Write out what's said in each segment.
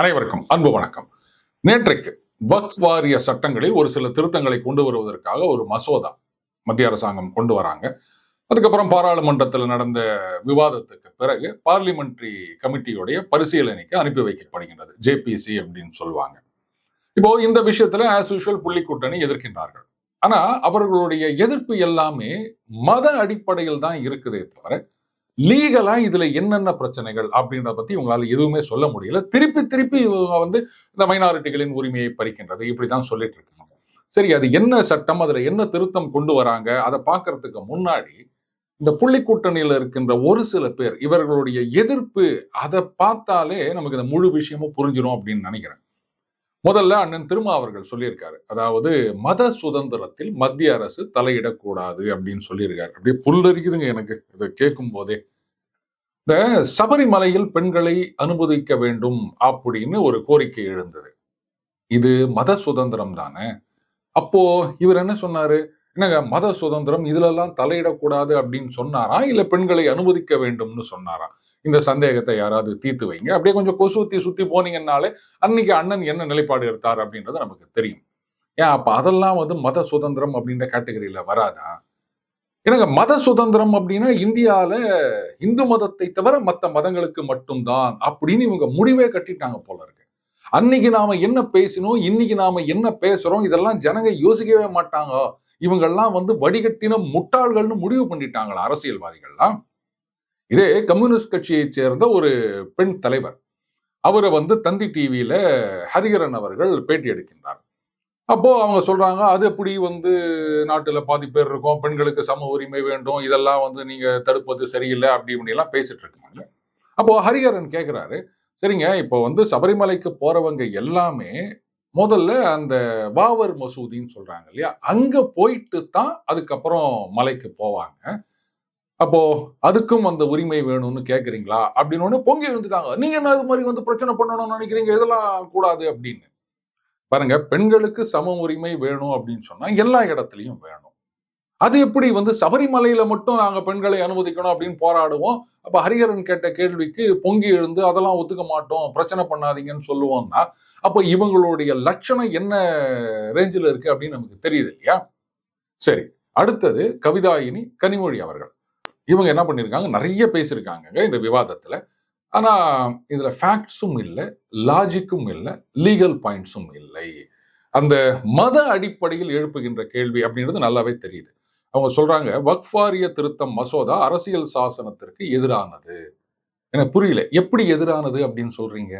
அனைவருக்கும் அன்பு வணக்கம். நேற்றைக்கு வக்ஃப் வாரிய சட்டங்களில் ஒரு சில திருத்தங்களை கொண்டு வருவதற்காக ஒரு மசோதா மத்திய அரசாங்கம் கொண்டு வராங்க. அதுக்கப்புறம் பாராளுமன்றத்தில் நடந்த விவாதத்துக்கு பிறகு பார்லிமெண்ட்ரி கமிட்டியுடைய பரிசீலனைக்கு அனுப்பி வைக்கப்படுகின்றது. ஜேபிசி அப்படின்னு சொல்லுவாங்க. இப்போ இந்த விஷயத்துல ஆஸ் யூஷுவல் புள்ளி கூட்டணி எதிர்க்கின்றார்கள். ஆனா அவர்களுடைய எதிர்ப்பு எல்லாமே மத அடிப்படையில் தான் இருக்குதே தவிர லீகலா இதுல என்னென்ன பிரச்சனைகள் அப்படின்றத பத்தி இவங்களால எதுவுமே சொல்ல முடியல. திருப்பி திருப்பி இவங்க வந்து இந்த மைனாரிட்டிகளின் உரிமையை பறிக்கின்றது. இப்படிதான் சொல்லிட்டு இருக்காங்க. சரி அது என்ன சட்டம்? அதுல என்ன திருத்தம் கொண்டு வராங்க? அதை பாக்குறதுக்கு முன்னாடி இந்த புள்ளி கூட்டணியில இருக்கின்ற ஒரு சில பேர் இவர்களுடைய எதிர்ப்பு அதை பார்த்தாலே நமக்கு இந்த முழு விஷயமும் புரிஞ்சிடும் அப்படின்னு நினைக்கிறேன். முதல்ல அண்ணன் திருமா அவர்கள் சொல்லியிருக்காரு. அதாவது மத சுதந்திரத்தில் மத்திய அரசு தலையிடக்கூடாது அப்படின்னு சொல்லியிருக்காரு. அப்படியே புல்லரிக்குதுங்க எனக்கு. இதை கேட்கும் போதே இந்த சபரிமலையில் பெண்களை அனுமதிக்க வேண்டும் அப்படின்னு ஒரு கோரிக்கை எழுந்தது. இது மத சுதந்திரம் தானே? அப்போ இவர் என்ன சொன்னாரு? என்னங்க மத சுதந்திரம் இதுலெல்லாம் தலையிடக்கூடாது அப்படின்னு சொன்னாரா? இல்ல பெண்களை அனுமதிக்க வேண்டும்னு சொன்னாரா? இந்த சந்தேகத்தை யாராவது தீர்த்து வைங்க. அப்படியே கொஞ்சம் கொசுத்தி சுத்தி போனீங்கன்னாலே அன்னைக்கு அண்ணன் என்ன நிலைப்பாடு எடுத்தார் அப்படின்றது நமக்கு தெரியும். ஏன்? அப்ப அதெல்லாம் வந்து மத சுதந்திரம் அப்படின்ற கேட்டகரியில வராதா? எனக்கு மத சுதந்திரம் அப்படின்னா இந்தியால இந்து மதத்தை தவிர மற்ற மதங்களுக்கு மட்டும்தான் அப்படின்னு இவங்க முடிவே கட்டிட்டாங்க போல இருக்கு. அன்னைக்கு நாம என்ன பேசினோம் இன்னைக்கு நாம என்ன பேசுறோம் இதெல்லாம் ஜனங்க யோசிக்கவே மாட்டாங்க. இவங்கெல்லாம் வந்து வடிகட்டின முட்டாள்கள்னு முடிவு பண்ணிட்டாங்களா அரசியல்வாதிகள்லாம். இதே கம்யூனிஸ்ட் கட்சியை சேர்ந்த ஒரு பெண் தலைவர். அவரை வந்து தந்தி டிவியில ஹரிகரன் அவர்கள் பேட்டி எடுக்கின்றார். அப்போ அவங்க சொல்றாங்க அது எப்படி வந்து நாட்டுல பாதி பேர் இருக்கும் பெண்களுக்கு சம உரிமை வேண்டும் இதெல்லாம் வந்து நீங்க தடுப்பது சரியில்லை அப்படி இப்படி எல்லாம் பேசிட்டு இருக்காங்க அப்போ ஹரிஹரன் கேக்குறாரு சரிங்க இப்போ வந்து சபரிமலைக்கு போறவங்க எல்லாமே முதல்ல அந்த பாவர் மசூதின்னு சொல்றாங்க இல்லையா? அங்க போயிட்டு தான் அதுக்கப்புறம் மலைக்கு போவாங்க. அப்போ அதுக்கும் அந்த உரிமை வேணும்னு கேக்குறீங்களா? அப்படின்னு ஒன்று பொங்கி எழுந்துட்டாங்க நீங்க என்ன அது மாதிரி வந்து பிரச்சனை பண்ணணும்னு நினைக்கிறீங்க? இதெல்லாம் கூடாது அப்படின்னு. பாருங்க பெண்களுக்கு சம உரிமை வேணும் அப்படின்னு சொன்னா எல்லா இடத்துலயும் வேணும். அது எப்படி? வந்து சபரிமலையில மட்டும் நாங்க பெண்களை அனுமதிக்கணும் அப்படின்னு போராடுவோம். அப்ப ஹரிஹரன் கேட்ட கேள்விக்கு பொங்கி எழுந்து அதெல்லாம் ஒத்துக்க மாட்டோம் பிரச்சனை பண்ணாதீங்கன்னு சொல்லுவோம்னா அப்ப இவங்களுடைய லட்சணம் என்ன ரேஞ்சில் இருக்கு அப்படின்னு நமக்கு தெரியுது இல்லையா? சரி அடுத்தது கவிதாயினி கனிமொழி அவர்கள். இவங்க என்ன பண்ணியிருக்காங்க நிறைய பேசியிருக்காங்க இந்த விவாதத்துல. ஆனால் இதில் ஃபேக்ட்ஸும் இல்லை லாஜிக்கும் இல்லை லீகல் பாயிண்ட்ஸும் இல்லை. அந்த மத அடிப்படையில் எழுப்புகின்ற கேள்வி அப்படின்றது நல்லாவே தெரியுது. அவங்க சொல்றாங்க வக்ஃபாரிய திருத்தம் மசோதா அரசியல் சாசனத்திற்கு எதிரானது. எனக்கு புரியல எப்படி எதிரானது அப்படின்னு சொல்றீங்க?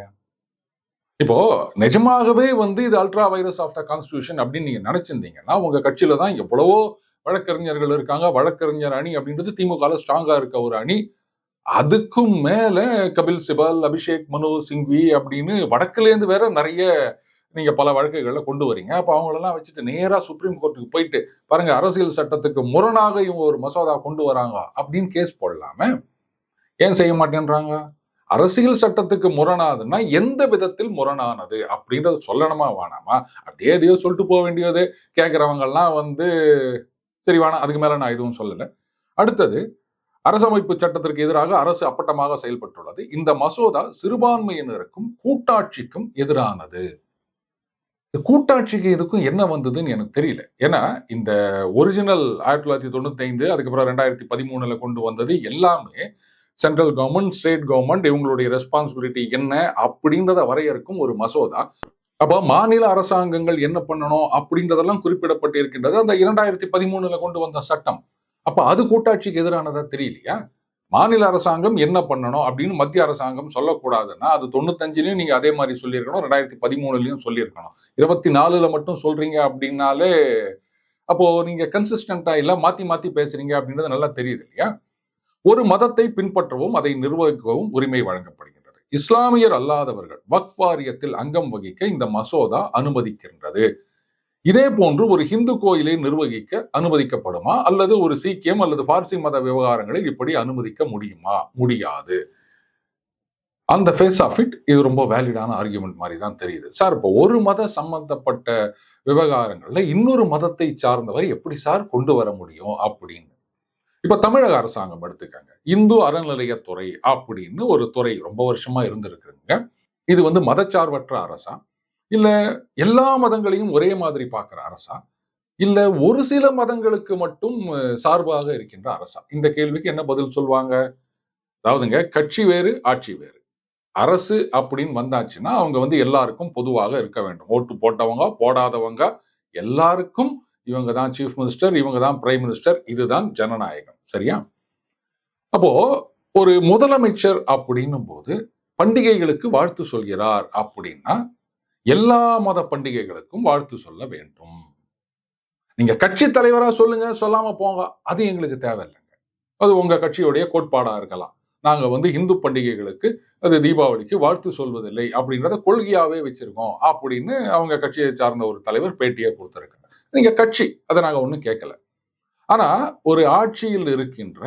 இப்போ நிஜமாகவே வந்து இது ultra vires of the constitution அப்படின்னு நீங்க நினைச்சிருந்தீங்கன்னா உங்க கட்சியில தான் எவ்வளவோ வழக்கறிஞர்கள் இருக்காங்க வழக்கறிஞர் அணி அப்படின்றது திமுக ஸ்ட்ராங்கா இருக்க ஒரு அணி. அதுக்கும் மேல கபில் சிபல் அபிஷேக் மனு சிங்வி அப்படின்னு வடக்குலேருந்து வேற நிறைய நீங்க பல வழக்குகளை கொண்டு வரீங்க. அப்ப அவங்களெல்லாம் வச்சுட்டு நேரா சுப்ரீம் கோர்ட்டுக்கு போயிட்டு பாருங்க அரசியல் சட்டத்துக்கு முரணாக இவங்க ஒரு மசோதா கொண்டு வராங்க அப்படின்னு கேஸ் போடலாம? ஏன் செய்ய மாட்டேன்றாங்க? அரசியல் சட்டத்துக்கு முரணாதுன்னா எந்த விதத்தில் முரணானது அப்படின்றத சொல்லணுமா வேணாமா? அப்படியே எதையோ சொல்லிட்டு போக வேண்டியது. கேட்குறவங்கெல்லாம் வந்து சரி வேணாம் அதுக்கு மேல நான் எதுவும் சொல்லலை. அடுத்தது அரசமைப்பு சட்டத்திற்கு எதிராக அரசு அப்பட்டமாக செயல்பட்டுள்ளது. இந்த மசோதா சிறுபான்மையினருக்கும் கூட்டாட்சிக்கும் எதிரானது. கூட்டாட்சிக்கு இதுக்கும் என்ன வந்ததுன்னு எனக்கு தெரியல. ஏன்னா இந்த ஒரிஜினல் ஆயிரத்தி தொள்ளாயிரத்தி தொண்ணூத்தி ஐந்து அதுக்கப்புறம் ரெண்டாயிரத்தி பதிமூணுல கொண்டு வந்தது எல்லாமே சென்ட்ரல் கவர்மெண்ட் ஸ்டேட் கவர்மெண்ட் இவங்களுடைய ரெஸ்பான்சிபிலிட்டி என்ன அப்படின்றத வரையறுக்கும் ஒரு மசோதா. அப்போ மாநில அரசாங்கங்கள் என்ன பண்ணணும் அப்படின்றதெல்லாம் குறிப்பிடப்பட்டு இருக்கின்றது அந்த இரண்டாயிரத்தி பதிமூணுல கொண்டு வந்த சட்டம். அப்ப அது கூட்டாட்சிக்கு எதிரானதா தெரியலையா? மாநில அரசாங்கம் என்ன பண்ணணும் அப்படின்னு மத்திய அரசாங்கம் சொல்லக்கூடாதுன்னா அது தொண்ணூத்தஞ்சுலையும் நீங்க அதே மாதிரி சொல்லியிருக்கணும் ரெண்டாயிரத்தி பதிமூணுலயும் சொல்லியிருக்கணும். இருபத்தி நாலுல மட்டும் சொல்றீங்க அப்படின்னாலே அப்போ நீங்க கன்சிஸ்டண்டா இல்ல மாத்தி மாத்தி பேசுறீங்க அப்படின்றது நல்லா தெரியுது இல்லையா? ஒரு மதத்தை பின்பற்றவும் அதை நிர்வகிக்கவும் உரிமை வழங்கப்படுகிறது. இஸ்லாமியர் அல்லாதவர்கள் வக்ஃப் வாரியத்தில் அங்கம் வகிக்க இந்த மசோதா அனுமதிக்கின்றது. இதே போன்று ஒரு ஹிந்து கோயிலை நிர்வகிக்க அனுமதிக்கப்படுமா? அல்லது ஒரு சீக்கியம் அல்லது பார்சி மத விவகாரங்களில் இப்படி அனுமதிக்க முடியுமா? முடியாது. அந்த ஃபேஸ் ஆஃப் இட் இது ரொம்ப வேலிடான ஆர்கியூமெண்ட் மாதிரி தான் தெரியுது. சார் இப்போ ஒரு மத சம்பந்தப்பட்ட விவகாரங்களில் இன்னொரு மதத்தை சார்ந்தவர் எப்படி சார் கொண்டு வர முடியும் அப்படின்னு? இப்ப தமிழக அரசாங்கம் எடுத்துக்காங்க. இந்து அறநிலையத்துறை அப்படின்னு ஒரு துறை ரொம்ப வருஷமா இருந்திருக்குங்க இது வந்து மதச்சார்பற்ற அரசா? இல்ல எல்லா மதங்களையும் ஒரே மாதிரி பார்க்குற அரசா? இல்ல ஒரு சில மதங்களுக்கு மட்டும் சார்பாக இருக்கின்ற அரசா? இந்த கேள்விக்கு என்ன பதில் சொல்லுவாங்க அதாவதுங்க கட்சி வேறு ஆட்சி வேறு. அரசு அப்படின்னு வந்தாச்சுன்னா அவங்க வந்து எல்லாருக்கும் பொதுவாக இருக்க வேண்டும். ஓட்டு போட்டவங்க போடாதவங்க எல்லாருக்கும் இவங்க தான் சீஃப் மினிஸ்டர் இவங்க தான் பிரைம் மினிஸ்டர் இதுதான் ஜனநாயகம். சரியா? அப்போ ஒரு முதலமைச்சர் அப்படின்னும் போது பண்டிகைகளுக்கு வாழ்த்து சொல்கிறார் அப்படின்னா எல்லா மத பண்டிகைகளுக்கும் வாழ்த்து சொல்ல வேண்டும். நீங்க கட்சி தலைவரா சொல்லுங்க சொல்லாம போங்க. அது எங்களுக்கு தேவையில்லைங்க. அது உங்க கட்சியுடைய கோட்பாடா இருக்கலாம். நாங்க வந்து இந்து பண்டிகைகளுக்கு அது தீபாவளிக்கு வாழ்த்து சொல்வதில்லை அப்படின்றத கொள்கையாவே வச்சிருக்கோம் அப்படின்னு அவங்க கட்சியை சார்ந்த ஒரு தலைவர் பேட்டியை கொடுத்துருக்கேன் நீங்க கட்சி. அதை நாங்க ஒன்றும் கேட்கல. ஆனா ஒரு ஆட்சியில் இருக்கின்ற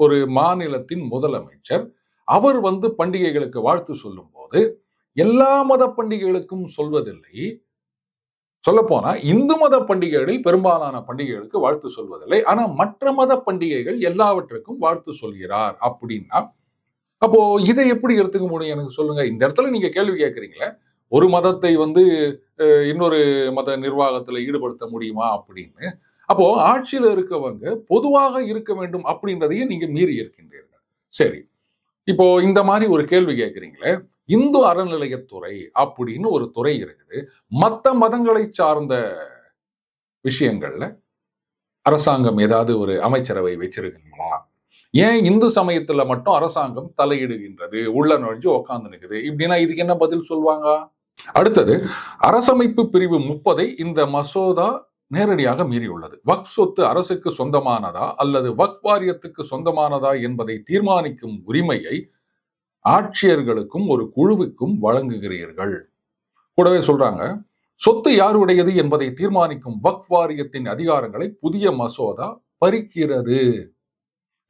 ஒரு மாநிலத்தின் முதலமைச்சர் அவர் வந்து பண்டிகைகளுக்கு வாழ்த்து சொல்லும்போது எல்லா மத பண்டிகைகளுக்கும் சொல்வதில்லை. சொல்லப்போனா இந்து மத பண்டிகைகளில் பெரும்பாலான பண்டிகைகளுக்கு வாழ்த்து சொல்வதில்லை. ஆனா மற்ற மத பண்டிகைகள் எல்லாவற்றுக்கும் வாழ்த்து சொல்கிறார் அப்படின்னா அப்போ இதை எப்படி எடுத்துக்க முடியும்? எனக்கு சொல்லுங்க. இந்த இடத்துல நீங்க கேள்வி கேட்கறீங்களே. ஒரு மதத்தை வந்து அஹ், இன்னொரு மத நிர்வாகத்துல ஈடுபடுத்த முடியுமா அப்படின்னு? அப்போ ஆட்சியில இருக்கவங்க பொதுவாக இருக்க வேண்டும் அப்படின்றதையும் நீங்க மீறி இருக்கின்றீர்கள். சரி. இப்போ இந்த மாதிரி ஒரு கேள்வி கேட்குறீங்களே இந்து அறநிலையத்துறை அப்படின்னு ஒரு துறை இருக்குது. மற்ற மதங்களை சார்ந்த விஷயங்கள்ல அரசாங்கம் ஏதாவது ஒரு அமைச்சரவை வச்சிருக்கீங்களா? ஏன் இந்து சமயத்துல மட்டும் அரசாங்கம் தலையிடுகின்றது உள்ள நுழைஞ்சு உக்காந்து நிற்குது இப்படின்னா இதுக்கு என்ன பதில் சொல்லுவாங்க அடுத்தது அரசமைப்பு பிரிவு முப்பதை இந்த மசோதா நேரடியாக மீறியுள்ளது. வக்ஃப் சொத்து அரசுக்கு சொந்தமானதா அல்லது வக்ஃப் வாரியத்துக்கு சொந்தமானதா என்பதை தீர்மானிக்கும் உரிமையை ஆட்சியர்களுக்கும் ஒரு குழுவுக்கும் வழங்குகிறீர்கள். கூடவே சொல்றாங்க சொத்து யாருடையது என்பதை தீர்மானிக்கும் வக்ஃப் வாரியத்தின் அதிகாரங்களை புதிய மசோதா பறிக்கிறது.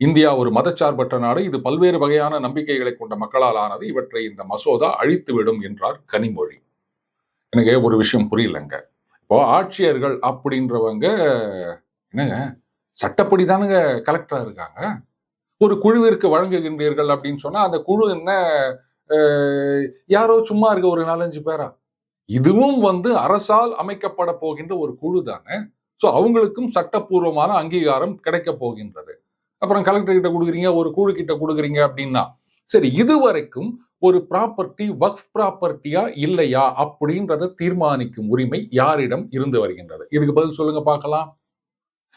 இந்தியா ஒரு மதச்சார்பற்ற நாடு. இது பல்வேறு வகையான நம்பிக்கைகளை கொண்ட மக்களால் ஆனது. இவற்றை இந்த மசோதா அழித்துவிடும் என்றார் கனிமொழி. எனக்கு ஒரு விஷயம் புரியலங்க. இப்போ ஆட்சியர்கள் அப்படின்றவங்க என்னங்க சட்டப்படி தானுங்க கலெக்டரா இருக்காங்க. ஒரு குழுவிற்கு வழங்குகின்றீர்கள் அப்படின்னு சொன்னா அந்த குழு என்ன யாரோ சும்மா இருக்க ஒரு நாலஞ்சு பேரா? இதுவும் வந்து அரசால் அமைக்கப்பட போகின்ற ஒரு குழு தானே ஸோ அவங்களுக்கும் சட்டப்பூர்வமான அங்கீகாரம் கிடைக்க போகின்றது. அப்புறம் கலெக்டர் கிட்ட கொடுக்குறீங்க ஒரு குழு கிட்ட கொடுக்குறீங்க அப்படின்னா சரி இதுவரைக்கும் ஒரு ப்ராப்பர்ட்டி வக்ஃப் ப்ராப்பர்ட்டியா இல்லையா அப்படின்றத தீர்மானிக்கும் உரிமை யாரிடம் இருந்து வருகின்றது? இதுக்கு பதில் சொல்லுங்க பார்க்கலாம்.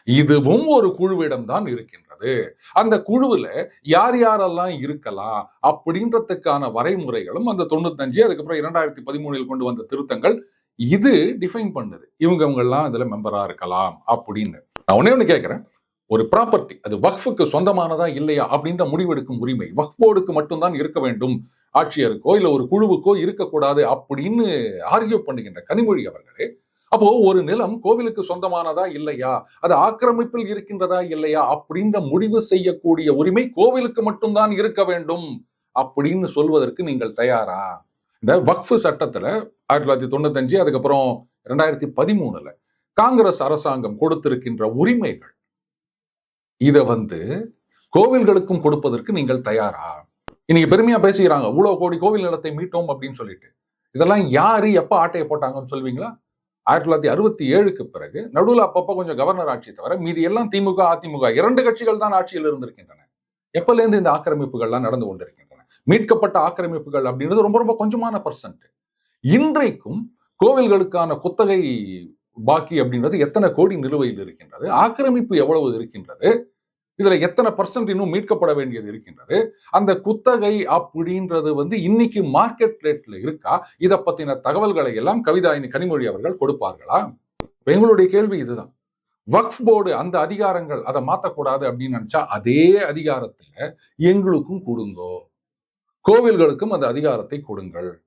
இதுவும் ஒரு குழுவிடம் தான் இருக்கின்றது. அந்த குழுவுல யார் யாரெல்லாம் இருக்கலாம் அப்படின்றதுக்கான வரைமுறைகளும் அந்த தொண்ணூத்தஞ்சு அதுக்கப்புறம் இரண்டாயிரத்தி பதிமூணில் கொண்டு வந்த திருத்தங்கள் இது டிஃபைன் பண்ணுது. இவங்க இவங்க எல்லாம் இதுல மெம்பரா இருக்கலாம் அப்படின்னு. நான் ஒன்னே ஒண்ணு கேட்குறேன். ஒரு ப்ராப்பர்ட்டி அது வக்ஃபுக்கு சொந்தமானதா இல்லையா அப்படின்ற முடிவெடுக்கும் உரிமை வக்ஃப் போர்டுக்கு மட்டும்தான் இருக்க வேண்டும் ஆட்சியருக்கோ இல்ல ஒரு குழுவுக்கோ இருக்கக்கூடாது அப்படின்னு ஆர்கியூ பண்ணுகின்ற கனிமொழி அவர்களே அப்போ ஒரு நிலம் கோவிலுக்கு சொந்தமானதா இல்லையா அது ஆக்கிரமிப்பில் இருக்கின்றதா இல்லையா அப்படின்ற முடிவு செய்யக்கூடிய உரிமை கோவிலுக்கு மட்டும்தான் இருக்க வேண்டும் அப்படின்னு சொல்வதற்கு நீங்கள் தயாரா? இந்த வக்ஃபு சட்டத்துல ஆயிரத்தி தொள்ளாயிரத்தி தொண்ணூத்தஞ்சு அதுக்கப்புறம் ரெண்டாயிரத்தி பதிமூணுல காங்கிரஸ் அரசாங்கம் கொடுத்திருக்கின்ற உரிமைகள் இதை வந்து கோவில்களுக்கும் கொடுப்பதற்கு நீங்கள் தயாரா? இன்னைக்கு பெருமையா பேசிக்கிறாங்க. இவ்வளவு கோடி கோவில் நிலத்தை மீட்டோம் அப்படின்னு சொல்லிட்டு. இதெல்லாம் யாரு எப்ப ஆட்டையை போட்டாங்கன்னு சொல்வீங்களா? ஆயிரத்தி தொள்ளாயிரத்தி அறுபத்தி ஏழுக்கு பிறகு நடுவில் அப்பப்போ கொஞ்சம் கவர்னர் ஆட்சி தவிர மீதி எல்லாம் திமுக அதிமுக இரண்டு கட்சிகள் தான் ஆட்சியில் இருந்திருக்கின்றன. எப்பலேருந்து இந்த ஆக்கிரமிப்புகள்லாம் நடந்து கொண்டிருக்கின்றன? மீட்கப்பட்ட ஆக்கிரமிப்புகள் அப்படின்றது ரொம்ப ரொம்ப கொஞ்சமான பர்சன்ட் இன்றைக்கும் கோவில்களுக்கான குத்தகை பாக்கி அப்படின்றது எத்தனை கோடி நிலுவையில் இருக்கின்றது ஆக்கிரமிப்பு எவ்வளவு இருக்கின்றது இதுல எத்தனை பர்சன்ட் இன்னும் மீட்கப்பட வேண்டியது இருக்கின்றது அந்த குத்தகை அப்படின்றது வந்து இன்னைக்கு மார்க்கெட் ரேட்ல இருக்கா இதை பத்தின தகவல்களை எல்லாம் கவிதாயினி கனிமொழி அவர்கள் கொடுப்பார்களா? எங்களுடைய கேள்வி இதுதான். வக்ஃப் போர்டு அந்த அதிகாரங்கள் அதை மாற்றக்கூடாது அப்படின்னு நினைச்சா அதே அதிகாரத்துல எங்களுக்கும் கொடுங்கோ. கோவில்களுக்கும் அந்த அதிகாரத்தை கொடுங்கள்.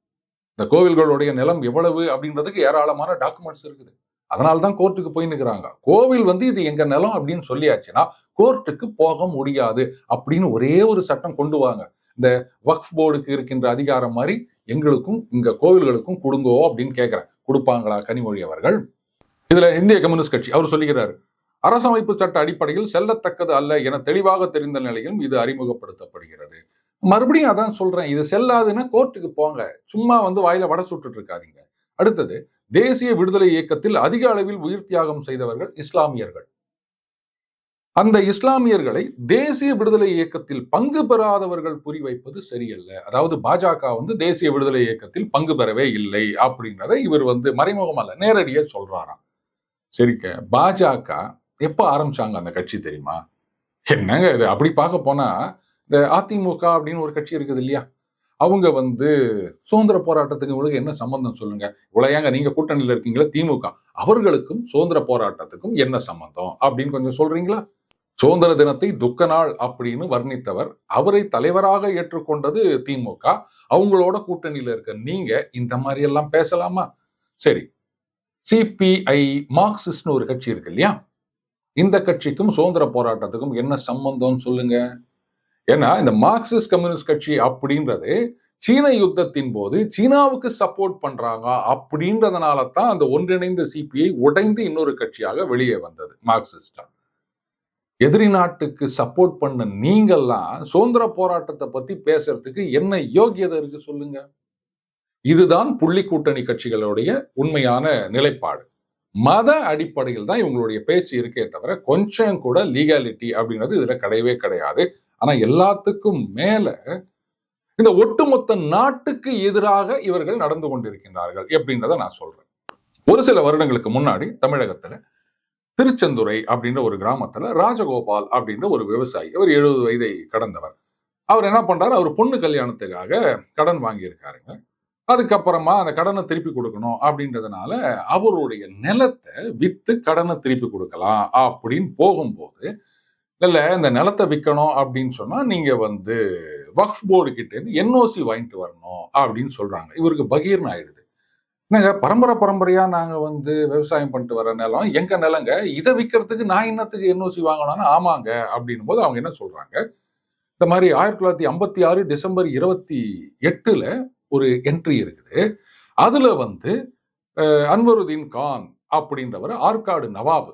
இந்த கோவில்களுடைய நிலம் எவ்வளவு அப்படின்றதுக்கு ஏராளமான டாக்குமெண்ட்ஸ் இருக்குது. அதனால தான் கோர்ட்டுக்கு போய் நிற்கிறாங்க கோவில் வந்து இது எங்க நிலம் அப்படின்னு சொல்லியாச்சுன்னா கோர்ட்டுக்கு போக முடியாது அப்படின்னு ஒரே ஒரு சட்டம் கொண்டு வாங்க. இந்த வக்ஃப் போர்டுக்கு இருக்கின்ற அதிகாரம் மாதிரி எங்களுக்கும் இங்க கோவில்களுக்கும் கொடுங்கோ அப்படின்னு கேட்கிறேன் கொடுப்பாங்களா கனிமொழி அவர்கள்? இதுல இந்திய கம்யூனிஸ்ட் கட்சி அவர் சொல்லுகிறாரு அரசமைப்பு சட்ட அடிப்படையில் செல்லத்தக்கது அல்ல என தெளிவாக தெரிந்த நிலையிலும் இது அறிமுகப்படுத்தப்படுகிறது. மறுபடியும் அதான் சொல்றேன் இது செல்லாதுன்னா கோர்ட்டுக்கு போங்க. சும்மா வந்து வாயில வடை சுட்டுட்டு இருக்காதீங்க. அடுத்தது தேசிய விடுதலை இயக்கத்தில் அதிக அளவில் உயிர் தியாகம் செய்தவர்கள் இஸ்லாமியர்கள். அந்த இஸ்லாமியர்களை தேசிய விடுதலை இயக்கத்தில் பங்கு பெறாதவர்கள் குறிவைப்பது சரியல்ல. அதாவது பாஜக வந்து தேசிய விடுதலை இயக்கத்தில் பங்கு பெறவே இல்லை அப்படின்றத இவர் வந்து மறைமுகம் அல்ல நேரடியா சொல்றாராம். சரிக்க பாஜக எப்ப ஆரம்பிச்சாங்க அந்த கட்சி தெரியுமா? என்னங்க இது? அப்படி பார்க்க போனா இந்த அதிமுக அப்படின்னு ஒரு கட்சி இருக்குது இல்லையா? அவங்க வந்து சுதந்திர போராட்டத்துக்கு இவங்களுக்கு என்ன சம்பந்தம் சொல்லுங்க? உலையாங்க நீங்க கூட்டணியில இருக்கீங்களா திமுக. அவர்களுக்கும் சுதந்திர போராட்டத்துக்கும் என்ன சம்பந்தம்? அப்படின்னு கொஞ்சம் சொல்றீங்களா? சுதந்திர தினத்தை துக்க நாள் அப்படின்னு வர்ணித்தவர். அவரை தலைவராக ஏற்றுக்கொண்டது திமுக. அவங்களோட கூட்டணியில இருக்க நீங்க இந்த மாதிரி எல்லாம் பேசலாமா? சரி. சிபிஐ மார்க்சிஸ்ட்னு ஒரு கட்சி இருக்கு இல்லையா? இந்த கட்சிக்கும் சுதந்திர போராட்டத்துக்கும் என்ன சம்பந்தம்னு சொல்லுங்க. ஏன்னா இந்த மார்க்சிஸ்ட் கம்யூனிஸ்ட் கட்சி அப்படின்றது சீன யுத்தத்தின் போது சீனாவுக்கு சப்போர்ட் பண்றாங்க அப்படின்றதுனால தான் அந்த ஒன்றிணைந்த சிபிஐ உடைந்து இன்னொரு கட்சியாக வெளியே வந்தது மார்க்சிஸ்டா. எதிரி நாட்டுக்கு சப்போர்ட் பண்ண நீங்கள்லாம் சுதந்திர போராட்டத்தை பத்தி பேசுறதுக்கு என்ன யோகியதை இருக்கு சொல்லுங்க. இதுதான் புள்ளி கூட்டணி கட்சிகளுடைய உண்மையான நிலைப்பாடு. மத அடிப்படையில் தான் இவங்களுடைய பேச்சு இருக்கே தவிர கொஞ்சம் கூட லீகாலிட்டி அப்படிங்கிறது இதுல கிடையவே கிடையாது. ஆனா எல்லாத்துக்கும் மேல இந்த ஒட்டுமொத்த நாட்டுக்கு எதிராக இவர்கள் நடந்து கொண்டிருக்கின்றார்கள் அப்படின்றத நான் சொல்றேன். ஒரு சில வருடங்களுக்கு முன்னாடி தமிழகத்துல திருச்செந்துறை அப்படின்ற ஒரு கிராமத்துல ராஜகோபால் அப்படின்ற ஒரு விவசாயி அவர் எழுபது வயதை கடந்தவர். அவர் என்ன பண்றாரு? அவர் பொண்ணு கல்யாணத்துக்காக கடன் வாங்கியிருக்காருங்க. அதுக்கப்புறமா அந்த கடனை திருப்பி கொடுக்கணும் அப்படின்றதுனால அவருடைய நிலத்தை வித்து கடனை திருப்பி கொடுக்கலாம் அப்படின்னு போகும்போது இல்லை இந்த நிலத்தை விற்கணும் அப்படின்னு சொன்னால் நீங்கள் வந்து வக்ஃப் போர்டு கிட்டேருந்து என்ஓசி வாங்கிட்டு வரணும் அப்படின்னு சொல்கிறாங்க இவருக்கு பகீர்னு ஆயிடுது. என்னங்க பரம்பரை பரம்பரையாக நாங்கள் வந்து விவசாயம் பண்ணிட்டு வர நிலம் எங்கள் நிலங்க? இதை விற்கிறதுக்கு நான் என்னத்துக்கு என்ஓசி வாங்கணும்னு? ஆமாங்க அப்படின்னும் போது அவங்க என்ன சொல்கிறாங்க இந்த மாதிரி ஆயிரத்தி தொள்ளாயிரத்தி ஐம்பத்தி ஆறு டிசம்பர் இருபத்தி எட்டில் ஒரு என்ட்ரி இருக்குது. அதில் வந்து அன்வருதீன் கான் அப்படின்றவர் ஆற்காடு நவாபு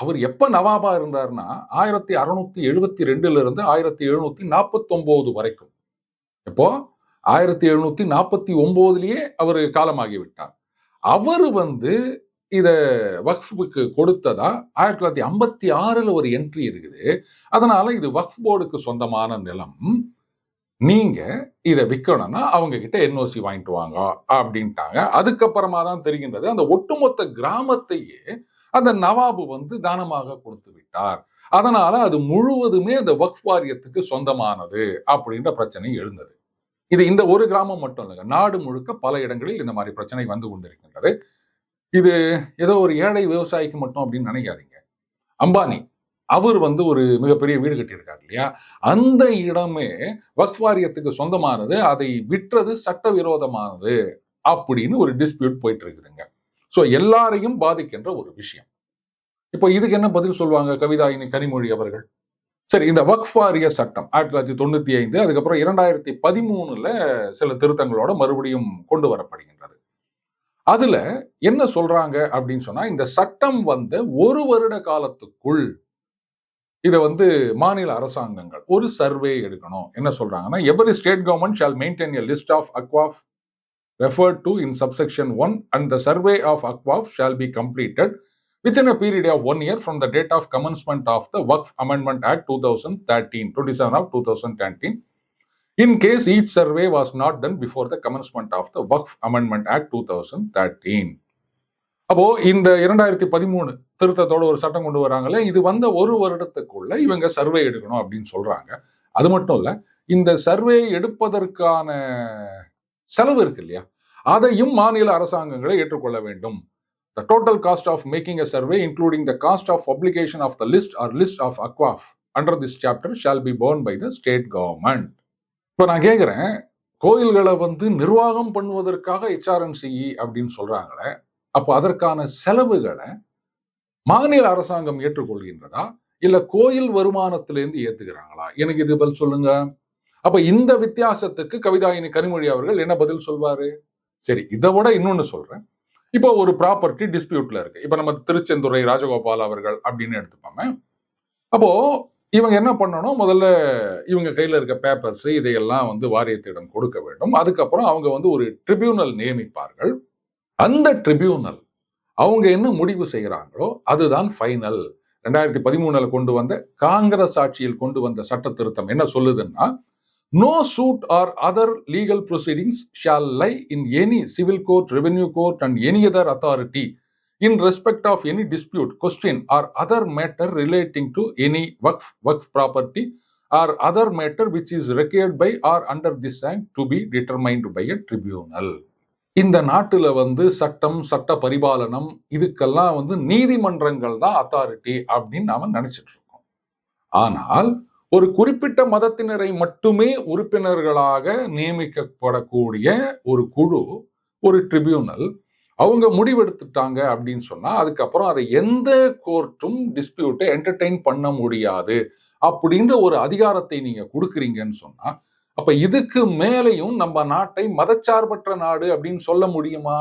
அவர் எப்ப நவாபா இருந்தாருன்னா ஆயிரத்தி அறுநூத்தி எழுபத்தி ரெண்டுல இருந்து ஆயிரத்தி எழுநூத்தி நாற்பத்தி ஒன்பது வரைக்கும். இப்போ ஆயிரத்தி எழுநூத்தி நாற்பத்தி ஒன்பதுலயே அவர் காலமாகி விட்டார். அவர் வந்து இத வக்ஃபுக்கு கொடுத்ததா ஆயிரத்தி தொள்ளாயிரத்தி ஐம்பத்தி ஆறுல ஒரு என்ட்ரி இருக்குது. அதனால இது வக்ஃப் போர்டுக்கு சொந்தமான நிலம். நீங்க இதை விற்கணும்னா அவங்க கிட்ட என்ஓசி வாங்கிட்டு வாங்க அப்படின்ட்டாங்க. அதுக்கப்புறமா தான் தெரிகின்றது அந்த ஒட்டுமொத்த கிராமத்தையே அந்த நவாபு வந்து தானமாக கொடுத்து விட்டார். அதனால அது முழுவதுமே அந்த வக்ஃப் வாரியத்துக்கு சொந்தமானது அப்படின்ற பிரச்சனை எழுந்தது. இது இந்த ஒரு கிராமம் மட்டும் இல்லைங்க. நாடு முழுக்க பல இடங்களில் இந்த மாதிரி பிரச்சனை வந்து கொண்டிருக்கின்றது. இது ஏதோ ஒரு ஏழை விவசாயிக்கு மட்டும் அப்படின்னு நினைக்காதீங்க. அம்பானி அவர் வந்து ஒரு மிகப்பெரிய வீடு கட்டியிருக்காரு இல்லையா? அந்த இடமே வக்ஃப் வாரியத்துக்கு சொந்தமானது அதை விற்றது சட்டவிரோதமானது அப்படின்னு ஒரு டிஸ்பியூட் போயிட்டு இருக்குதுங்க. ஸோ எல்லாரையும் பாதிக்கின்ற ஒரு விஷயம். இப்போ இதுக்கு என்ன பதில் சொல்லுவாங்க? கவிதாயினி கனிமொழி அவர்கள். சரி இந்த வக்ஃப் வாரிய சட்டம் ஆயிரத்தி தொள்ளாயிரத்தி தொண்ணூத்தி ஐந்து அதுக்கப்புறம் இரண்டாயிரத்தி பதிமூணுல சில திருத்தங்களோட மறுபடியும் கொண்டு வரப்படுகின்றது. அதுல என்ன சொல்றாங்க அப்படின்னு சொன்னா இந்த சட்டம் வந்த ஒரு வருட காலத்துக்குள் இதை வந்து மாநில அரசாங்கங்கள் ஒரு சர்வே எடுக்கணும். என்ன சொல்றாங்கன்னா every state government shall maintain a list of அக்வாஃப் referred to in subsection 1 and the survey of AQUAF shall be completed within a period of one year from the date of commencement of the Waqf Amendment Act 2013, 27 of 2013. In case each survey was not done before the commencement of the Waqf Amendment Act 2013. அப்போ இந்த இரண்டாயிரத்தி பதிமூணு திருத்தத்தோட ஒரு சட்டம் கொண்டு வராங்களே இது வந்த ஒரு வருடத்துக்குள்ள இவங்க சர்வே எடுக்கணும் அப்படின்னு சொல்றாங்க அது மட்டும் இல்ல இந்த சர்வே எடுப்பதற்கான செலவு இருக்கு இல்லையா அதையும் மாநில அரசாங்கங்களை ஏற்றுக்கொள்ள வேண்டும். The total cost of making a survey including the cost of publication of the list or list of அக்வாஃப் under this chapter shall be borne by the state government இப்போ நான் கேட்குறேன் கோயில்களை வந்து நிர்வாகம் பண்ணுவதற்காக ஹெச்ஆர்என்சிஇ அப்படின்னு சொல்றாங்களே அப்போ அதற்கான செலவுகளை மாநில அரசாங்கம் ஏற்றுக்கொள்கின்றதா? இல்ல கோயில் வருமானத்திலேருந்து ஏத்துக்கிறாங்களா? எனக்கு இது பதில் சொல்லுங்க. அப்ப இந்த வித்தியாசத்துக்கு கவிதாயினி கனிமொழி அவர்கள் என்ன பதில் சொல்வாரு? சரி இதை விட இன்னொன்னு சொல்றேன். இப்போ ஒரு ப்ராப்பர்ட்டி டிஸ்பியூட்ல இருக்கு. இப்போ நம்ம திருச்செந்துறை ராஜகோபால் அவர்கள் அப்படின்னு எடுத்துப்பாங்க அப்போ இவங்க என்ன பண்ணணும்? முதல்ல இவங்க கையில இருக்க பேப்பர்ஸ் இதையெல்லாம் வந்து வாரியத்திடம் கொடுக்க வேண்டும். அதுக்கப்புறம் அவங்க வந்து ஒரு ட்ரிபியூனல் நியமிப்பார்கள். அந்த ட்ரிபியூனல் அவங்க என்ன முடிவு செய்கிறாங்களோ அதுதான் ஃபைனல் ரெண்டாயிரத்தி பதிமூணுல கொண்டு வந்த காங்கிரஸ் ஆட்சியில் கொண்டு வந்த சட்ட திருத்தம் என்ன சொல்லுதுன்னா no suit or other legal proceedings shall lie in any civil court revenue court and any other authority in respect of any dispute question or other matter relating to any Waqf Waqf property or other matter which is required by or under this act to be determined by a tribunal இந்த நாட்டில் வந்து சட்டம் சட்ட பரிபாலனம் இதுக்கெல்லாம் வந்து நீதிமன்றங்கள் தான் அத்தாரிட்டி அப்படின்னு நாம் நினைச்சிட்டு இருக்கோம். ஆனால் ஒரு குறிப்பிட்ட மதத்தினரை மட்டுமே உறுப்பினர்களாக நியமிக்கப்படக்கூடிய ஒரு குழு ஒரு ட்ரிபியூனல் அவங்க முடிவெடுத்துட்டாங்க அப்படின்னு சொன்னால் அதுக்கப்புறம் அதை எந்த கோர்ட்டும் டிஸ்பியூட்டை என்டர்டெயின் பண்ண முடியாது அப்படின்ற ஒரு அதிகாரத்தை நீங்கள் கொடுக்குறீங்கன்னு சொன்னால் அப்போ இதுக்கு மேலையும் நம்ம நாட்டை மதச்சார்பற்ற நாடு அப்படின்னு சொல்ல முடியுமா?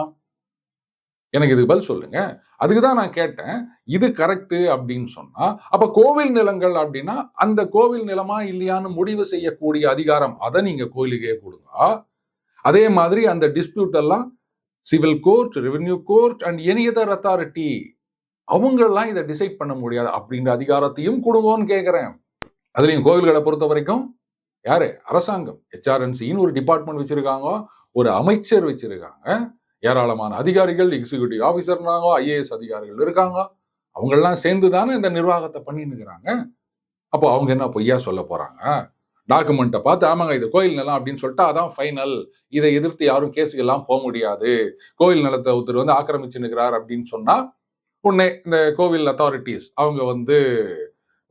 எனக்கு இதுக்கு பதில் சொல்லுங்கள் அதுக்கு தான் நான் கேட்டேன் இது கரெக்ட் அப்படின்னு சொன்னா அப்ப கோவில் நிலங்கள் அப்படின்னா அந்த கோவில் நிலமா இல்லையான்னு முடிவு செய்யக்கூடிய அதிகாரம் அதை நீங்க கோயிலுக்கே கொடுங்க. அதே மாதிரி அந்த டிஸ்பியூட் எல்லாம் civil court revenue court and any other authority அவங்கெல்லாம் இதை டிசைட் பண்ண முடியாது. அப்படின்ற அதிகாரத்தையும் கொடுங்கன்னு கேட்குறேன் அதுலேயும் கோவில்களை பொறுத்த வரைக்கும் யாரு? அரசாங்கம். ஹெச்ஆர்என்சின்னு ஒரு டிபார்ட்மெண்ட் வச்சிருக்காங்க ஒரு அமைச்சர் வச்சிருக்காங்க. ஏராளமான அதிகாரிகள் எக்ஸிக்யூட்டிவ் ஆஃபீஸர்னாங்க ஐஏஎஸ் அதிகாரிகள் இருக்காங்க. அவங்கெல்லாம் சேர்ந்து தானே இந்த நிர்வாகத்தை பண்ணின்னு இருக்கிறாங்க அப்போ அவங்க என்ன பொய்யா சொல்ல போகிறாங்க டாக்குமெண்ட்டை பார்த்து ஆமாங்க இது கோயில் நிலம் அப்படின்னு சொல்லிட்டு அதான் ஃபைனல் இதை எதிர்த்து யாரும் கேஸுக்கெல்லாம் போக முடியாது. கோயில் நிலத்தை ஒருத்தர் வந்து ஆக்கிரமிச்சுன்னுக்கிறார் அப்படின்னு சொன்னால் உடனே இந்த கோவில் அத்தாரிட்டிஸ் அவங்க வந்து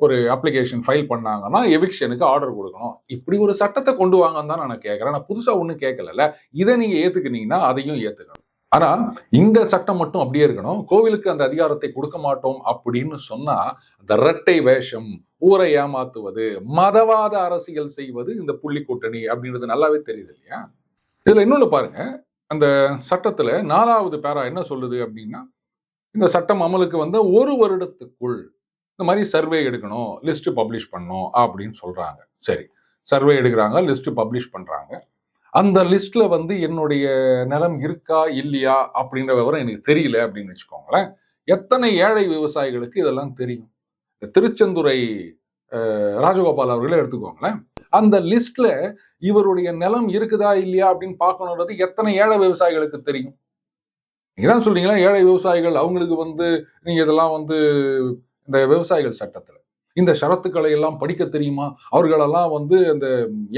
ஒரு அப்ளிகேஷன் ஃபைல் பண்ணாங்கன்னா எவிக்ஷனுக்கு ஆர்டர் கொடுக்கணும். இப்படி ஒரு சட்டத்தை கொண்டு வாங்கன்னு தான் நான் கேட்குறேன் நான் புதுசாக ஒன்றும் கேட்கல இதை நீங்கள் ஏத்துக்கினீங்கன்னா அதையும் ஏற்றுக்கணும் ஆனா இந்த சட்டம் மட்டும் அப்படியே இருக்கணும். கோவிலுக்கு அந்த அதிகாரத்தை கொடுக்க மாட்டோம் அப்படின்னு சொன்னா அந்த இரட்டை வேஷம் ஊரை ஏமாத்துவது மதவாத அரசியல் செய்வது இந்த புள்ளி கூட்டணி அப்படின்றது நல்லாவே தெரியுது இல்லையா? இதுல இன்னொன்னு பாருங்க. அந்த சட்டத்துல நாலாவது பேரா என்ன சொல்லுது அப்படின்னா இந்த சட்டம் அமலுக்கு வந்த ஒரு வருடத்துக்குள் இந்த மாதிரி சர்வே எடுக்கணும் லிஸ்ட் பப்ளிஷ் பண்ணணும் அப்படின்னு சொல்றாங்க. சரி சர்வே எடுக்கிறாங்க லிஸ்ட் பப்ளிஷ் பண்றாங்க. அந்த லிஸ்ட்ல வந்து என்னுடைய நிலம் இருக்கா இல்லையா அப்படின்ற விவரம் எனக்கு தெரியல அப்படின்னு வச்சுக்கோங்களேன். எத்தனை ஏழை விவசாயிகளுக்கு இதெல்லாம் தெரியும்? இந்த திருச்செந்துறை ராஜகோபால் அவர்களே எடுத்துக்கோங்களேன். அந்த லிஸ்ட்ல இவருடைய நிலம் இருக்குதா இல்லையா அப்படின்னு பார்க்கணுன்றது எத்தனை ஏழை விவசாயிகளுக்கு தெரியும்? நீங்க தான் சொல்றீங்களா ஏழை விவசாயிகள் அவங்களுக்கு வந்து நீங்க இதெல்லாம் வந்து இந்த விவசாயிகள் சட்டத்துல. இந்த ஷரத்துக்களை எல்லாம் படிக்க தெரியுமா? அவர்களெல்லாம் வந்து இந்த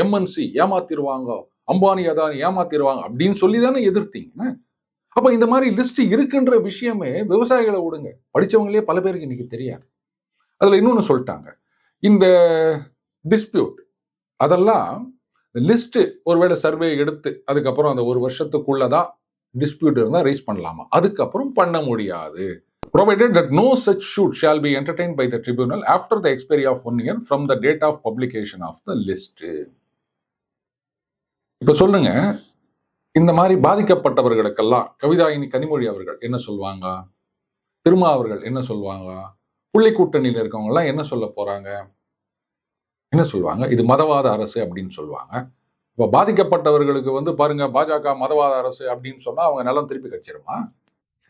எம்என்சி ஏமாத்திருவாங்க. அம்பானி அதானி ஏமாத்திடுவாங்க அப்படின்னு சொல்லி தானே எதிர்த்தீங்க. அப்போ இந்த மாதிரி லிஸ்ட் இருக்குன்ற விஷயமே விவசாயிகளை விடுங்க. படிச்சவங்களே பல பேருக்கு இன்னைக்கு தெரியாது. அதில் இன்னொன்று சொல்லிட்டாங்க. இந்த டிஸ்பியூட் அதெல்லாம் லிஸ்ட்டு ஒருவேளை சர்வே எடுத்து அதுக்கப்புறம் அந்த ஒரு வருஷத்துக்குள்ளே தான் டிஸ்பியூட் இருந்தால் ரைஸ் பண்ணலாமா? அதுக்கப்புறம் பண்ண முடியாது. Provided that no such suit shall be entertained by the tribunal after the expiry of one year from the date of publication of the list. இப்போ சொல்லுங்க இந்த மாதிரி பாதிக்கப்பட்டவர்களுக்கெல்லாம் கவிதாயினி கனிமொழி அவர்கள் என்ன சொல்லுவாங்க திருமா அவர்கள் என்ன சொல்லுவாங்க புள்ளி கூட்டணியில் இருக்கவங்கெல்லாம் என்ன சொல்ல போறாங்க? என்ன சொல்லுவாங்க இது மதவாத அரசு அப்படின்னு சொல்லுவாங்க இப்போ பாதிக்கப்பட்டவர்களுக்கு வந்து பாருங்க பாஜக மதவாத அரசு அப்படின்னு சொன்னால் அவங்க நிலம் திருப்பி கட்சிருமா?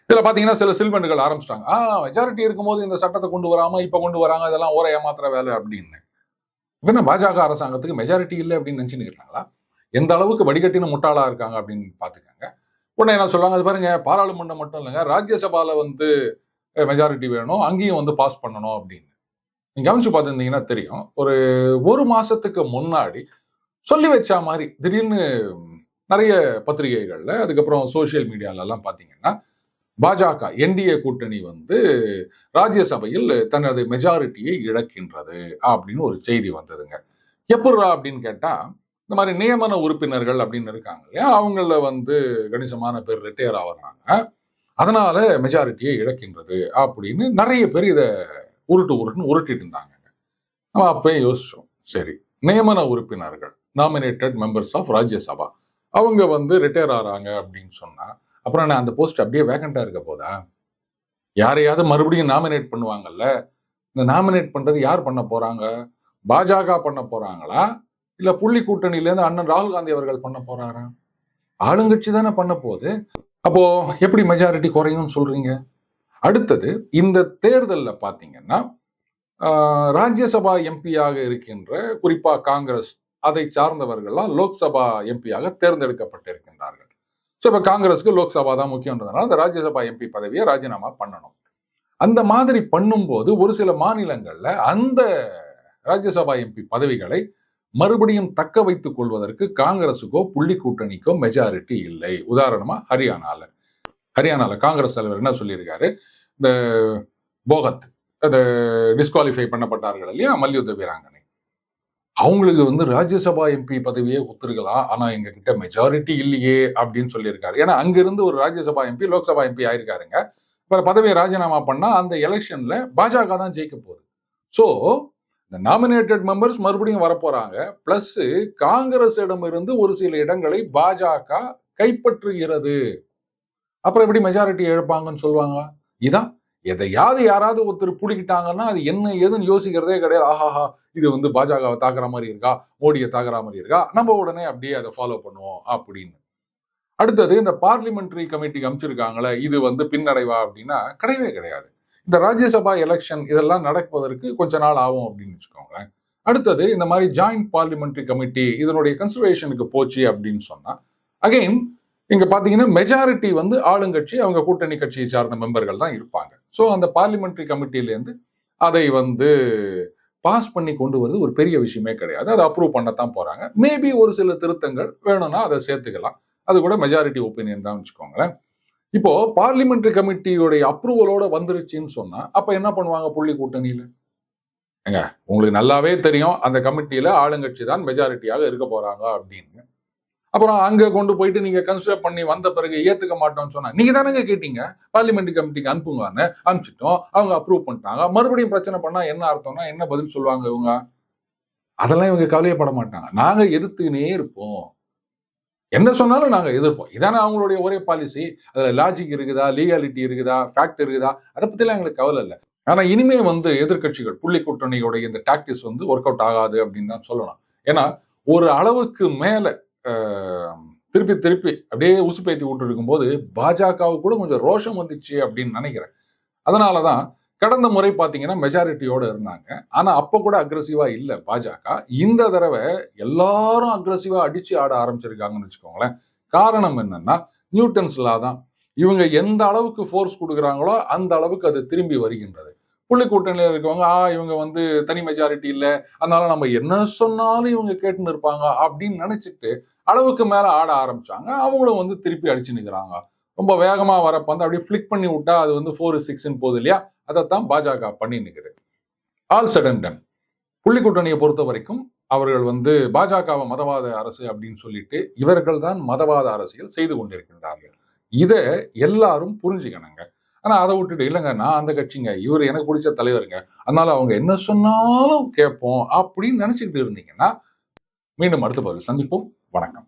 இதில் பார்த்தீங்கன்னா சில சில்வண்டுகள் ஆரம்பிச்சிட்டாங்க. ஆ மெஜாரிட்டி இருக்கும்போது இந்த சட்டத்தை கொண்டு வராமல் இப்போ கொண்டு வராங்க இதெல்லாம் ஓர ஏமாத்துற வேலை அப்படின்னு. என்ன பாஜக அரசாங்கத்துக்கு மெஜாரிட்டி இல்லை அப்படின்னு நினைச்சுன்னு இருக்கிறாங்களா? எந்த அளவுக்கு வடிகட்டின முட்டாளாக இருக்காங்க அப்படின்னு பார்த்துக்கோங்க. உடனே என்ன சொல்லுவாங்க அது பாருங்க பாராளுமன்றம் மட்டும் இல்லைங்க ராஜ்யசபாவில் வந்து மெஜாரிட்டி வேணும் அங்கேயும் வந்து பாஸ் பண்ணணும் அப்படின்னு. நீங்கள் கவனிச்சு பார்த்துருந்தீங்கன்னா தெரியும் ஒரு ஒரு மாதத்துக்கு முன்னாடி சொல்லி வச்ச மாதிரி திடீர்னு நிறைய பத்திரிகைகளில் அதுக்கப்புறம் சோசியல் மீடியாலெல்லாம் பார்த்தீங்கன்னா பாஜக என்டிஏ கூட்டணி வந்து ராஜ்யசபையில் தனது மெஜாரிட்டியை இழக்கின்றது அப்படின்னு ஒரு செய்தி வந்ததுங்க. எப்பட்றா அப்படின்னு கேட்டால் இந்த மாதிரி நியமன உறுப்பினர்கள் அப்படின்னு இருக்காங்க இல்லையா? அவங்கள வந்து கணிசமான பேர் ரிட்டையர் ஆகிறாங்க அதனால மெஜாரிட்டியை இழக்கின்றது அப்படின்னு நிறைய பேர் இதை உருட்டு உருட்டுன்னு உருட்டிட்டு இருந்தாங்க. நம்ம அப்பயே யோசிச்சோம். சரி நியமன உறுப்பினர்கள் நாமினேட்டட் மெம்பர்ஸ் ஆஃப் ராஜ்யசபா அவங்க வந்து ரிட்டையர் ஆகிறாங்க அப்படின்னு சொன்னா அப்புறம் நான் அந்த போஸ்ட் அப்படியே வேகண்டா இருக்க போதா? யாரையாவது மறுபடியும் நாமினேட் பண்ணுவாங்கல்ல? இந்த நாமினேட் பண்றது யார் பண்ண போறாங்க? பாஜக பண்ண போறாங்களா? இல்ல புள்ளி கூட்டணியிலேருந்து அண்ணன் ராகுல் காந்தி அவர்கள் பண்ண போறாரா? ஆளுங்கட்சி தானே பண்ண போகுது. அப்போ எப்படி மெஜாரிட்டி குறையும் சொல்றீங்க? அடுத்தது இந்த தேர்தல்ல பாத்தீங்கன்னா ஆஹ், ராஜ்யசபா எம்பியாக இருக்கின்ற குறிப்பா காங்கிரஸ் அதை சார்ந்தவர்கள்லாம் லோக்சபா எம்பியாக தேர்ந்தெடுக்கப்பட்டிருக்கின்றார்கள். ஸோ இப்போ காங்கிரஸ்க்கு லோக்சபா தான் முக்கியன்றதுனால அந்த ராஜ்யசபா எம்பி பதவியை ராஜினாமா பண்ணணும். அந்த மாதிரி பண்ணும்போது ஒரு சில மாநிலங்கள்ல அந்த ராஜ்யசபா எம்பி பதவிகளை மறுபடியும் தக்க வைத்துக் கொள்வதற்கு காங்கிரஸுக்கோ புள்ளி கூட்டணிக்கோ மெஜாரிட்டி இல்லை. உதாரணமா ஹரியானால. ஹரியானால காங்கிரஸ் தலைவர் என்ன சொல்லியிருக்காரு? இந்த போகத் அந்த டிஸ்குவாலிஃபை பண்ணப்பட்டார்கள் இல்லையா? மல்யுத்த வீராங்கனை. அவங்களுக்கு வந்து ராஜ்யசபா எம்பி பதவியே ஒத்துருக்கலாம் ஆனா எங்க கிட்ட மெஜாரிட்டி இல்லையே அப்படின்னு சொல்லியிருக்காரு. ஏன்னா அங்கிருந்து ஒரு ராஜ்யசபா எம்பி லோக்சபா எம்பி ஆயிருக்காருங்க. அப்புறம் பதவியை ராஜினாமா பண்ணா அந்த எலெக்ஷன்ல பாஜக தான் ஜெயிக்க போகுது. ஸோ இந்த நாமினேட்டட் மெம்பர்ஸ் மறுபடியும் வரப்போறாங்க. பிளஸ் காங்கிரஸிடம் இருந்து ஒரு சில இடங்களை பாஜக கைப்பற்றுகிறது. அப்புறம் எப்படி மெஜாரிட்டி இழப்பாங்கன்னு சொல்லுவாங்க இதான். எதையாவது யாராவது ஒருத்தர் பிடிக்கிட்டாங்கன்னா அது என்ன ஏதுன்னு யோசிக்கிறதே கிடையாது. ஆஹாஹா இது வந்து பாஜகவை தாக்குற மாதிரி இருக்கா? மோடியை தாக்குற மாதிரி இருக்கா? நம்ம உடனே அப்படியே அதை ஃபாலோ பண்ணுவோம் அப்படின்னு. அடுத்தது இந்த பார்லிமெண்ட்ரி கமிட்டிக்கு அமைச்சிருக்காங்களே இது வந்து பின்னடைவா அப்படின்னா கிடையவே கிடையாது. இந்த ராஜ்யசபா எலெக்ஷன் இதெல்லாம் நடப்பதற்கு கொஞ்ச நாள் ஆகும் அப்படின்னு வச்சுக்கோங்களேன். அடுத்தது இந்த மாதிரி ஜாயிண்ட் பார்லிமெண்ட்ரி கமிட்டி இதனுடைய கன்சிடரேஷனுக்கு போச்சு அப்படின்னு சொன்னால் அகைன் இங்கே பார்த்தீங்கன்னா மெஜாரிட்டி வந்து ஆளுங்கட்சி அவங்க கூட்டணி கட்சியை சார்ந்த மெம்பர்கள் தான் இருப்பாங்க. ஸோ அந்த பார்லிமெண்ட்ரி கமிட்டியிலேருந்து அதை வந்து பாஸ் பண்ணி கொண்டு வருது ஒரு பெரிய விஷயமே கிடையாது. அதை அப்ரூவ் பண்ணத்தான் போகிறாங்க மேபி ஒரு சில திருத்தங்கள் வேணும்னா அதை சேர்த்துக்கலாம். அது கூட மெஜாரிட்டி ஒப்பீனியன் தான் வச்சுக்கோங்களேன். இப்போ பார்லிமெண்டரி கமிட்டியோடைய அப்ரூவலோட வந்துருச்சுன்னு சொன்னா அப்ப என்ன பண்ணுவாங்க புள்ளி கூட்டணியில? ஏங்க உங்களுக்கு நல்லாவே தெரியும் அந்த கமிட்டியில ஆளுங்கட்சி தான் மெஜாரிட்டியாக இருக்க போறாங்க அப்படின்னு. அப்புறம் அங்க கொண்டு போயிட்டு நீங்க கன்சிடர் பண்ணி வந்த பிறகு ஏத்துக்க மாட்டோம்னு சொன்னா நீங்க தானங்க கேட்டீங்க? பார்லிமெண்ட்ரி கமிட்டிக்கு அனுப்புங்கன்னு அனுப்பிச்சிட்டோம். அவங்க அப்ரூவ் பண்ணிட்டாங்க மறுபடியும் பிரச்சனை பண்ணா என்ன அர்த்தம்னா என்ன பதில் சொல்லுவாங்க இவங்க? அதெல்லாம் இவங்க கவலையப்பட மாட்டாங்க. நாங்க எதிர்த்துக்கினே இருப்போம். என்ன சொன்னாலும் நாங்கள் எதிர்ப்போம். இதானே அவங்களுடைய ஒரே பாலிசி அதில் லாஜிக் இருக்குதா? லீகாலிட்டி இருக்குதா? ஃபேக்ட் இருக்குதா? அதை பற்றிலாம் எங்களுக்கு கவலை இல்லை. ஆனால் இனிமே வந்து எதிர்க்கட்சிகள் புள்ளி கூட்டணியோடைய இந்த டாக்டிஸ் வந்து ஒர்க் அவுட் ஆகாது அப்படின்னு தான் சொல்லலாம் ஏன்னா ஒரு அளவுக்கு மேலே திருப்பி திருப்பி அப்படியே உசுப்பேத்தி விட்டு இருக்கும்போது பாஜகவுக்கு கூட கொஞ்சம் ரோஷம் வந்துச்சு அப்படின்னு நினைக்கிறேன். அதனாலதான் கடந்த முறை பார்த்தீங்கன்னா மெஜாரிட்டியோட இருந்தாங்க. ஆனால் அப்போ கூட அக்ரஸிவாக இல்லை பாஜக. இந்த தடவை எல்லாரும் அக்ரஸிவாக அடித்து ஆட ஆரம்பிச்சிருக்காங்கன்னு வச்சுக்கோங்களேன். காரணம் என்னன்னா நியூட்டன்ஸ் லா தான். இவங்க எந்த அளவுக்கு ஃபோர்ஸ் கொடுக்குறாங்களோ அந்த அளவுக்கு அது திரும்பி வருகின்றது. புள்ளி கூட்டணியில் இருக்கவங்க ஆ இவங்க வந்து தனி மெஜாரிட்டி இல்லை. அதனால நம்ம என்ன சொன்னாலும் இவங்க கேட்டுன்னு இருப்பாங்க அப்படின்னு நினச்சிட்டு அளவுக்கு மேலே ஆட ஆரம்பிச்சாங்க. அவங்களும் வந்து திருப்பி அடிச்சு நிற்கிறாங்க ரொம்ப வேகமாக வரப்போ வந்து அப்படியே ஃப்ளிக் பண்ணி விட்டா அது வந்து ஃபோர் சிக்ஸ்ன்னு போகுது இல்லையா? அதைத்தான் பாஜக பண்ணின்னுக்குது. ஆல் சடன் டன் புள்ளி கூட்டணியை பொறுத்த வரைக்கும் அவர்கள் வந்து பாஜகவை மதவாத அரசு அப்படின்னு சொல்லிட்டு இவர்கள் தான் மதவாத அரசியல் செய்து கொண்டிருக்கின்றார்கள். இதை எல்லாரும் புரிஞ்சுக்கணுங்க. ஆனா அதை விட்டுட்டு இல்லைங்க நான் அந்த கட்சிங்க இவர் எனக்கு பிடிச்ச தலைவருங்க அதனால அவங்க என்ன சொன்னாலும் கேட்போம் அப்படின்னு நினைச்சுக்கிட்டு இருந்தீங்கன்னா மீண்டும் அடுத்த பதிவு சந்திப்போம். வணக்கம்.